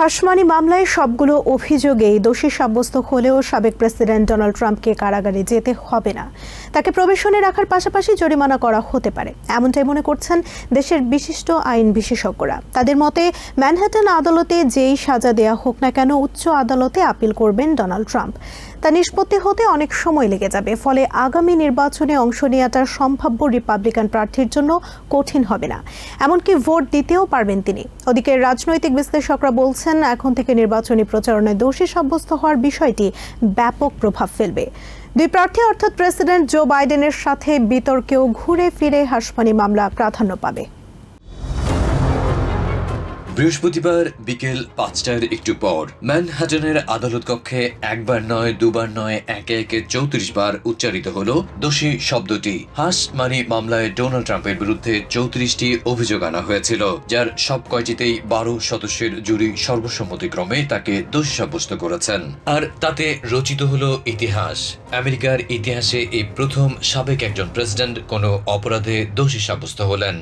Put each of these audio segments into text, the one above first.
হাসমানি মামলায় সবগুলো অভিযোগেই দোষী সাব্যস্ত হলেও সাবেক প্রেসিডেন্ট ডোনাল্ড ট্রাম্পকে কারাগারে যেতে হবে না। তাকে প্রবেশনে রাখার পাশাপাশি জরিমানা করা হতে পারে। এমনটাই মনে করছেন দেশের বিশিষ্ট আইন বিশেষজ্ঞরা। তাদের মতে, ম্যানহাটন আদালতে যেই সাজা দেয়া হোক না কেন উচ্চ আদালতে আপিল করবেন ডোনাল্ড ট্রাম্প। তা নিষ্পত্তি হতে অনেক সময় লেগে যাবে, ফলে আগামী নির্বাচনে অংশ নেওয়াটা সম্ভাব্য রিপাবলিকান প্রার্থীর জন্য কঠিন হবে না। এমনকি ভোট দিতেও পারবেন তিনি। ওদিকে রাজনৈতিক বিশ্লেষকরা বলছেন, এখন থেকে নির্বাচনী প্রচারণায় দোষী সাব্যস্ত হওয়ার বিষয়টি ব্যাপক প্রভাব ফেলবে। দুই প্রার্থী অর্থাৎ প্রেসিডেন্ট জো বাইডেনের সাথে বিতর্কেও ঘুরে ফিরে হাসপানি মামলা প্রাধান্য পাবে। বৃহস্পতিবার বিকেল পাঁচটার একটু পর ম্যানহাটনের আদালত কক্ষে একবার নয়, দুবার নয়, একে একে চৌত্রিশ বার উচ্চারিত হল দোষী শব্দটি। হাস মানি মামলায় ডোনাল্ড ট্রাম্পের বিরুদ্ধে চৌত্রিশটি অভিযোগ আনা হয়েছিল, যার সব কয়টিতেই বারো সদস্যের জুরি সর্বসম্মতিক্রমে তাকে দোষী সাব্যস্ত করেছেন। আর তাতে রচিত হল ইতিহাস। আমেরিকার ইতিহাসে এই প্রথম সাবেক একজন প্রেসিডেন্ট কোনো অপরাধে দোষী সাব্যস্ত হলেন।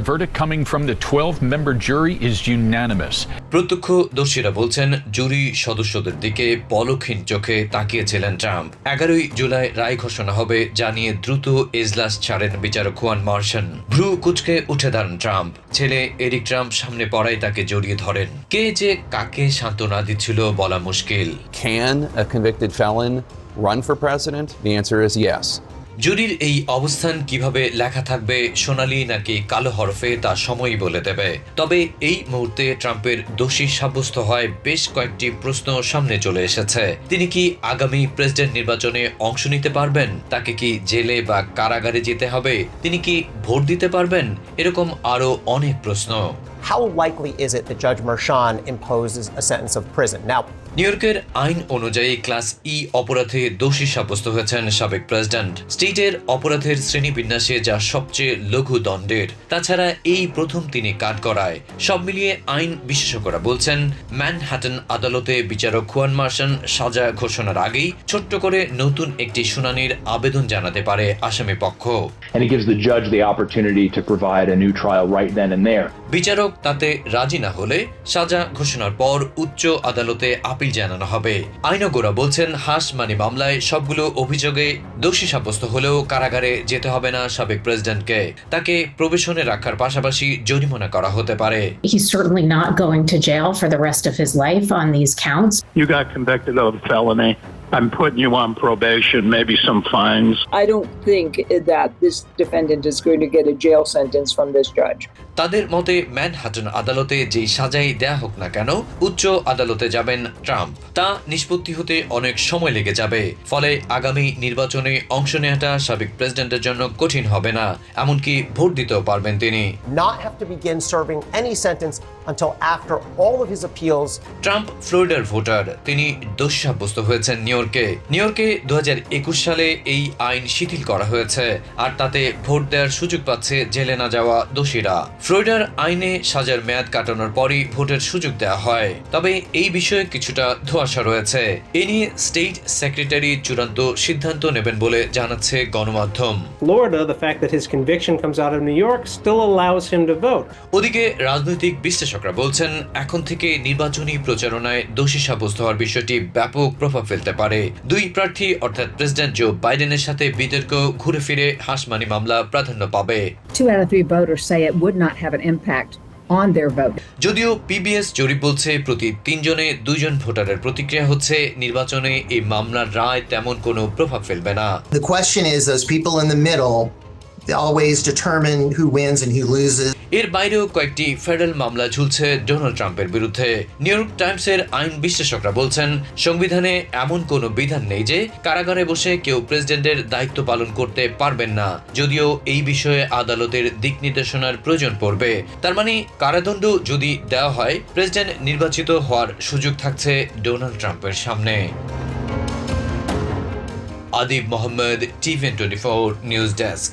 The verdict coming from the 12 member jury is unanimous. প্রত্যক্ষ দর্শীরা বলছেন জুরি সদস্যদের দিকে পলকহীন চোখে তাকিয়েছিলেন ট্রাম্প এগারোই জুলাই রায় ঘোষণা হবে জানিয়ে দ্রুত এজলাস ছাড়েন বিচারক খুয়ান মার্শন ভ্রু কুচকে উঠে দাঁড়ান ট্রাম্প ছেলে এরিক ট্রাম্প সামনে পড়ায় তাকে জড়িয়ে ধরেন কে যে কাকে সান্ত্বনা দিচ্ছিল বলা মুশকিল Can a convicted felon run for president? The answer is yes. জুরির এই অবস্থান কীভাবে লেখা থাকবে সোনালি নাকি কালো হরফে তা সময়ই বলে দেবে। তবে এই মুহূর্তে ট্রাম্পের দোষী সাব্যস্ত হয় বেশ কয়েকটি প্রশ্ন সামনে চলে এসেছে। তিনি কি আগামী প্রেসিডেন্ট নির্বাচনে অংশ নিতে পারবেন? তাকে কি জেলে বা কারাগারে যেতে হবে? তিনি কি ভোট দিতে পারবেন? এরকম আরও অনেক প্রশ্ন। How likely is it that Judge Merchan imposes a sentence of prison? Now, New ইয়র্কের আইন অনুযায়ী ক্লাস ই অপরাধে দোষী সাব্যস্ত হয়েছেন সাবেক প্রেসিডেন্ট। স্টেটের অপরাধের শ্রেণীবিন্যাসে যা সবচেয়ে লঘু দণ্ডের তাছাড়া এই প্রথম তিনি কাট করায় সব মিলিয়ে আইন বিশেষজ্ঞরা বলছেন ম্যানহাটন আদালতে বিচারক খুয়ান মার্শন সাজা ঘোষণার আগেই ছোট্ট করে নতুন একটি শুনানির আবেদন জানাতে পারে আসামি পক্ষ. বিচারক তাতে রাজি না হলে সাজা ঘোষণার পর উচ্চ আদালতে আপিল জানানো হবে আইনজ্ঞরা বলছেন হাস মানি মামলায় সবগুলো অভিযোগে দোষী সাব্যস্ত হলেও কারাগারে যেতে হবে না সাবেক প্রেসিডেন্টকে তাকে প্রবেশনে রাখার পাশাপাশি জরিমানা করা হতে পারে He's certainly not going to jail for the rest of his life on these counts. You got convicted of a felony. I'm putting you on probation, maybe some fines. I don't think that this defendant is going to get a jail sentence from this judge. তাদের মতে Manhattan আদালতে যেই সাজাই দেয়া হোক না কেন উচ্চ আদালতে যাবেন ট্রাম্প তা নিষ্পত্তি হতে অনেক সময় লেগে যাবে ফলে আগামী নির্বাচনে অংশ নেওয়াটা সাবেক প্রেসিডেন্টের জন্য কঠিন হবে না এমনকি ভোট দিতেও পারবেন তিনি not have to begin serving any sentence until after all of his appeals Trump ফ্লোরিডার ভোটার তিনি দোষ সাব্যস্ত হয়েছেন নিউ ইয়র্কে নিউ ইয়র্কে দু সালে এই আইন শিথিল করা হয়েছে আর তাতে ভোট দেওয়ার সুযোগ পাচ্ছে জেলে না যাওয়া দোষীরা। ফ্লোরিডার আইনে সাজার মেয়াদ কাটানোর পরই ভোটের সুযোগ দেওয়া হয়। তবে এই বিষয়ে কিছুটা ধোঁয়াশা রয়েছে। এ নিয়ে স্টেট সেক্রেটারি চূড়ান্ত সিদ্ধান্ত নেবেন বলে জানাচ্ছে গণমাধ্যম. ওদিকে রাজনৈতিক বিশ্লেষকরা বলছেন এখন থেকে নির্বাচনী প্রচারণায় দোষী সাব্যস্ত হওয়ার বিষয়টি ব্যাপক প্রভাব ফেলতে পারে। দুই প্রার্থী অর্থাৎ প্রেসিডেন্ট জো বাইডেনের সাথে বিতর্ক ঘুরে ফিরে হাসমানি মামলা প্রাধান্য পাবে. যদিও পিবিএস জরিপ বলছে প্রতি তিনজনে দুইজন ভোটারের প্রতিক্রিয়া হচ্ছে নির্বাচনে এই মামলার রায় তেমন কোনো প্রভাব ফেলবে না The question is those people in the middle always determine who wins and who loses. এর বাইরেও কয়েকটি ফেডারেল মামলা ঝুলছে ডোনাল্ড ট্রাম্পের বিরুদ্ধে। নিউ ইয়র্ক টাইমসের আইন বিশ্লেষকরা বলছেন, সংবিধানে এমন কোনো বিধান নেই যে কারাগারে বসে কেউ প্রেসিডেন্টের দায়িত্ব পালন করতে পারবেন না। যদিও এই বিষয়ে আদালতের দিক নির্দেশনার প্রয়োজন পড়বে। তার মানে কারাদণ্ড যদি দেওয়া হয়, প্রেসিডেন্ট নির্বাচিত হওয়ার সুযোগ থাকছে ডোনাল্ড ট্রাম্পের সামনে। Adib Mohammad টিভেন twenty four news desk.